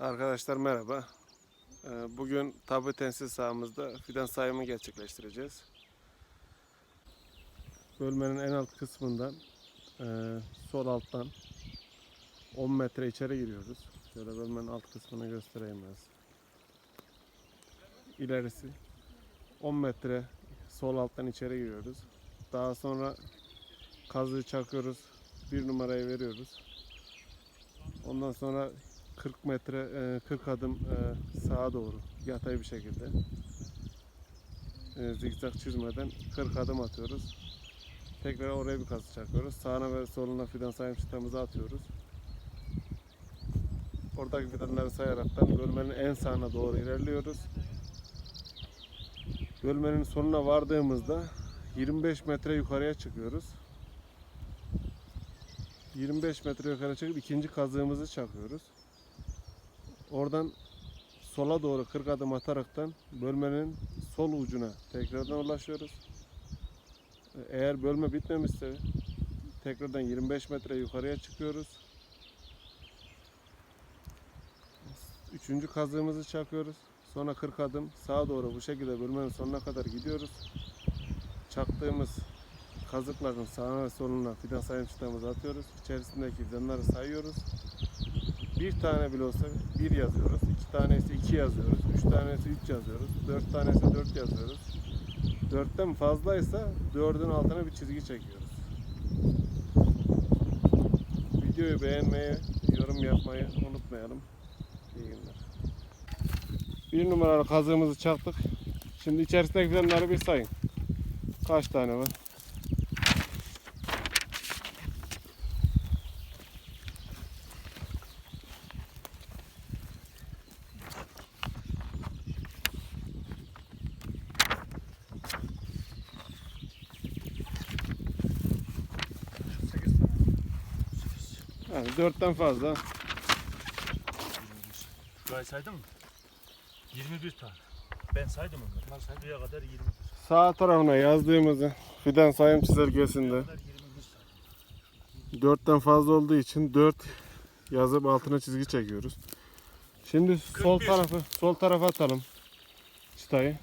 Arkadaşlar merhaba. Ee, Bugün tabi tensiz sahamızda fidan sayımı gerçekleştireceğiz. Bölmenin en alt kısmından e, sol alttan 10 metre içeri giriyoruz. Şöyle bölmenin alt kısmını göstereyim ben size. İlerisi 10 metre sol alttan içeri giriyoruz. Daha sonra kazığı çakıyoruz. Bir numarayı veriyoruz. Ondan sonra 40 metre, e, 40 adım e, sağa doğru yatay bir şekilde e, zikzak çizmeden 40 adım atıyoruz. Tekrar oraya bir kazı çakıyoruz. Sağına ve soluna fidan sayım çıtamızı atıyoruz. Oradaki fidanları sayaraktan bölmenin en sağına doğru ilerliyoruz. Bölmenin sonuna vardığımızda 25 metre yukarıya çıkıyoruz. 25 metre yukarı çıkıp ikinci kazığımızı çakıyoruz. Oradan sola doğru 40 adım ataraktan bölmenin sol ucuna tekrardan ulaşıyoruz. Eğer bölme bitmemişse tekrardan 25 metre yukarıya çıkıyoruz. Üçüncü kazığımızı çakıyoruz. Sonra 40 adım sağa doğru bu şekilde bölmenin sonuna kadar gidiyoruz. Çaktığımız kazıkların sağına ve soluna fidan sayım çıtamızı atıyoruz. İçerisindeki fidanları sayıyoruz. Bir tane bile olsa bir yazıyoruz. iki tanesi iki yazıyoruz. Üç tanesi üç yazıyoruz. Dört tanesi dört yazıyoruz. Dörtten fazlaysa dördün altına bir çizgi çekiyoruz. Videoyu beğenmeyi, yorum yapmayı unutmayalım. İyi günler. Bir numaralı kazığımızı çaktık. Şimdi içerisindeki fidanları bir sayın. Kaç tane var? Yani dörtten fazla. Şurayı saydın mı? 21 tane. Ben saydım onları. Buraya kadar 21. Sağ tarafına yazdığımızı fidan sayım çizelgesinde Buraya kadar 21 saydım. dörtten fazla olduğu için 4 yazıp altına çizgi çekiyoruz. Şimdi sol 41. tarafı sol tarafa atalım çıtayı.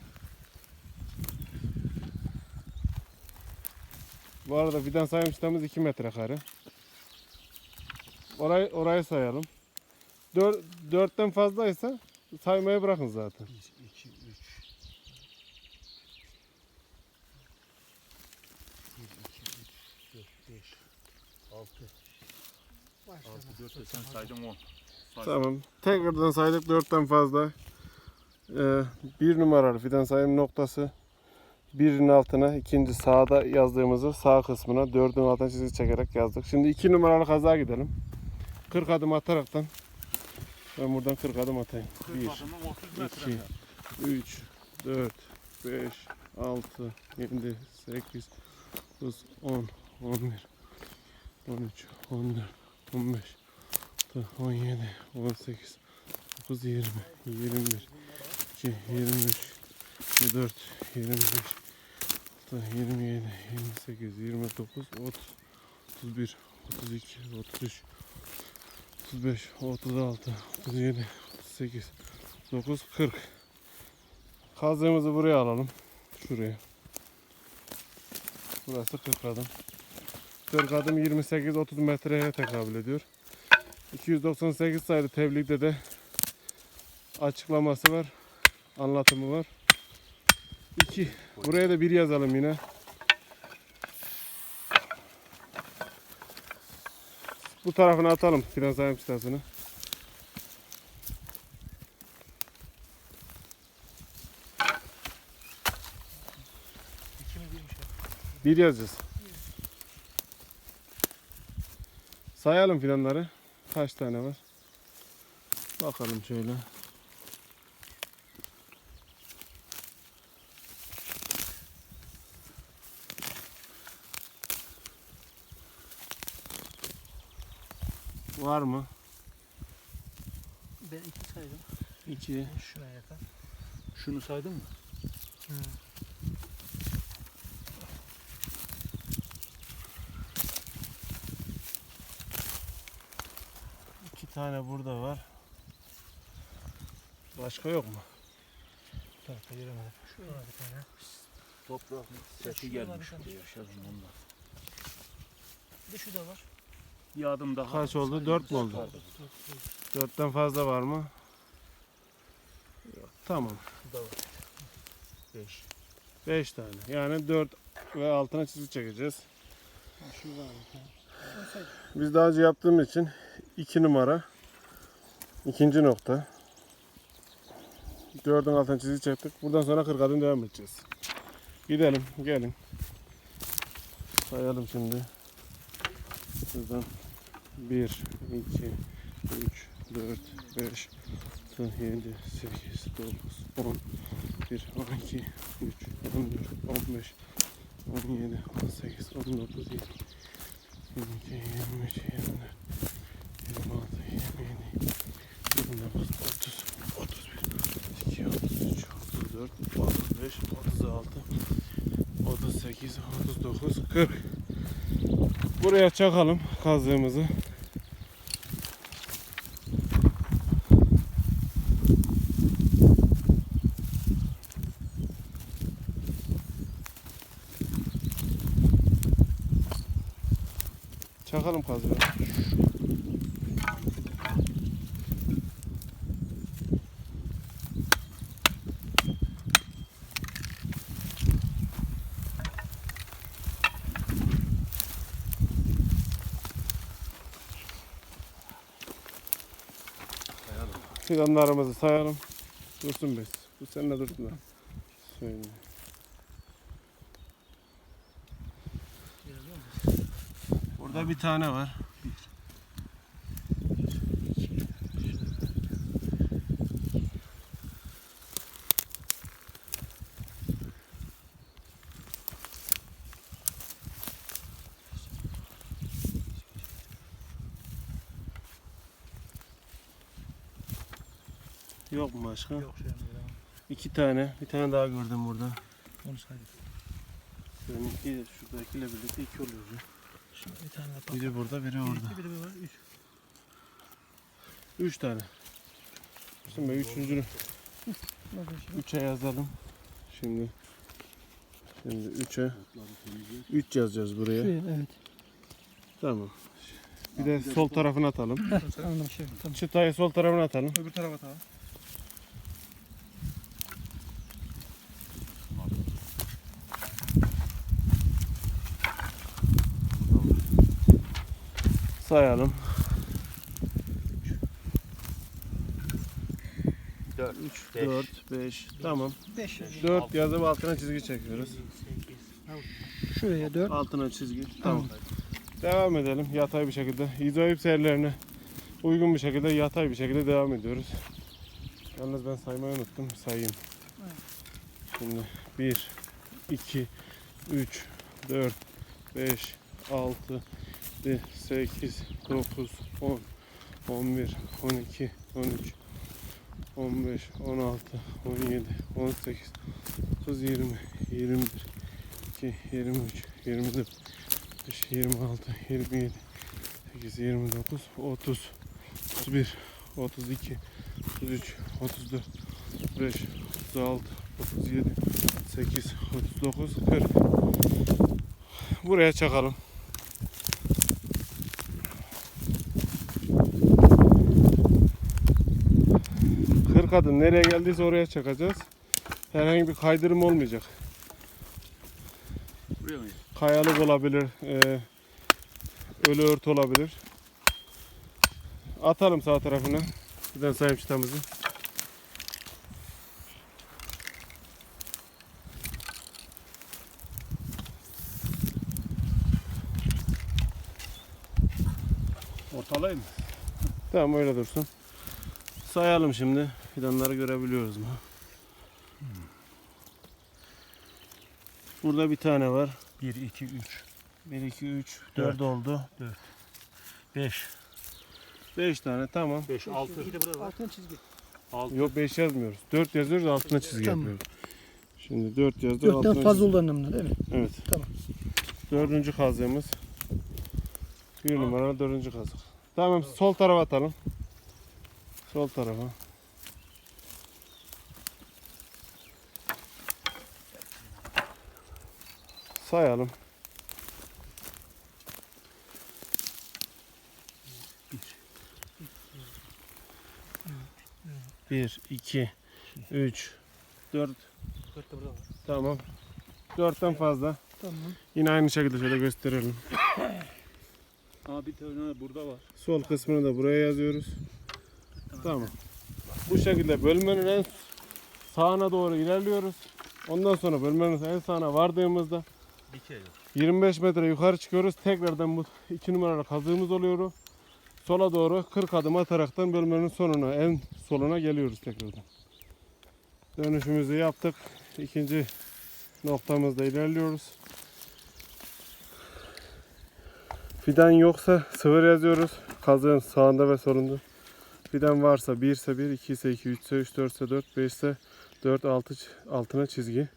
Bu arada fidan sayım çıtamız 2 metrekare. Orayı orayı sayalım. 4 4'ten fazlaysa saymayı bırakın zaten. 1, 2, 3. 1, 2, 3, 4, 5, 6. 6, 4 sen saydım 10. Tamam. Tekrardan saydık 4'ten fazla. Ee, bir numaralı fidan sayım noktası. Birinin altına ikinci sağda yazdığımızı sağ kısmına dördün altına çizgi çekerek yazdık. Şimdi iki numaralı kazağa gidelim. 40 adım ataraktan ben buradan 40 adım atayım. 1, 40 adımın 30 metre. 2, 3, 4, 5, 6, 7, 8, 9, 10, 11, 13, 14, 15, 17, 18, 19, 20, 21, 22, 23, 24, 25, 27, 28, 29, 30, 31, 32, 33, 35, 36, 37, 38, 9, 40. Kazığımızı buraya alalım. Şuraya. Burası 40 adım. 40 adım 28-30 metreye tekabül ediyor. 298 sayılı tebliğde de açıklaması var. Anlatımı var. 2. Buraya da bir yazalım yine. Bu tarafına atalım fidan sayım çıtasını. İki mi birmiş ya? Bir yazacağız. Sayalım fidanları. Kaç tane var? Bakalım şöyle. Var mı? Ben iki saydım. 2 Şuna yakın. Şunu saydın mı? iki tane burada var. Başka yok mu? Bu tarafta göremedim. Şurada bir tane. Toprak sesi gelmiş yaşadım ondan. Bir de şu da var. Bir adım daha. Kaç oldu? Dört mü oldu? Dörtten fazla var mı? Tamam. Bu da var. Beş. 5 tane. Yani 4 ve altına çizgi çekeceğiz. Biz daha önce yaptığımız için 2 numara. ikinci nokta. 4'ün altına çizgi çektik. Buradan sonra 40 adım devam edeceğiz. Gidelim. Gelin. Sayalım şimdi. Şuradan 1, 2, 3, 4, 5, 6, 7, 8, 9, 10, 1, 12, 13, 14, 15, 17, 18, 19, 20, 22, 23, 24, 26, 27, 29, 30, 31, 32, 33, 34, 35, 36, 38, 39, 40. Buraya çakalım kazığımızı. Çakalım kazığı. Fidanlarımızı sayalım. Dursun biz. Bu seninle dursun da. Burada bir tane var. Yok mu başka? Yok şu an yok. İki tane. Bir tane daha gördüm burada. Onu saydık. Benimki şuradakiyle birlikte iki oluyor. Şimdi bir tane daha Biri burada, biri orada. Bir, bir de var. Üç. Üç tane. Şimdi üçüncünü Bakın şimdi. üçe yazalım. Şimdi şimdi üçe üç yazacağız buraya. Şuraya, evet. Tamam. Bir de sol tarafına atalım. Anladım şey. Tamam. Çıtayı sol tarafına atalım. Öbür tarafa tamam. Sayalım. 4, 3, Beş. 4, 5. Tamam. Beş yazıyor. 4 yazıp altına çizgi çekiyoruz. Şuraya dört. Altına çizgi. Tamam. Devam edelim yatay bir şekilde. İzoip serilerine uygun bir şekilde yatay bir şekilde devam ediyoruz. Yalnız ben saymayı unuttum. Sayayım. Evet. Şimdi 1, 2, 3, 4, 5, 6, 7, 8, 9, 10, 11, 12, 13, 15, 16, 17, 18, 19, 20, 21, 22, 23, 24, 25, 26, 27, 28, 29, 30, 31, 32, 33, 34, 35, 36, 37, 8, 39, 40. Buraya çakalım. Kırk adım nereye geldiyse oraya çakacağız. Herhangi bir kaydırım olmayacak. Buraya mı? Kayalık olabilir, e, ölü örtü olabilir. Atalım sağ tarafına. Bir de sayım çıtamızı. Ortalayayım? Tamam öyle dursun. Sayalım şimdi. Fidanları görebiliyoruz mu? Burada bir tane var. 1, 2, 3, 1, 2, 3, Dört. 4 oldu. 5. 5 tane tamam. 5, 6, Bir de burada var. Altın çizgi. 6. Yok 5 yazmıyoruz. 4 yazıyoruz altına çizgi Tamam. yapıyoruz. Şimdi 4 yazdı Dörtten altına fazla çizgi. olduğu anlamında değil mi? Evet. Tamam. Dördüncü kazığımız. Bir numaralı dördüncü kazık. Tamam sol tarafa atalım. Sol tarafa. Sayalım. Bir, iki, üç, dört. Dört de burada var. Tamam. Dörtten fazla. Tamam. Yine aynı şekilde şöyle gösterelim. Aa bir tane burada var. Sol kısmını da buraya yazıyoruz. Tamam. Bu şekilde bölmenin en sağına doğru ilerliyoruz. Ondan sonra bölmenin en sağına vardığımızda Dikey yok. 25 metre yukarı çıkıyoruz. Tekrardan bu iki numaralı kazığımız oluyor. Sola doğru 40 adım ataraktan bölmenin sonuna, en soluna geliyoruz tekrardan. Dönüşümüzü yaptık. İkinci noktamızda ilerliyoruz. Fidan yoksa sıfır yazıyoruz. Kazığın sağında ve solunda. Fidan varsa 1 ise 1, 2 ise 2, 3 ise 3, 4 ise 4, 5 ise 4, 6 altına çizgi.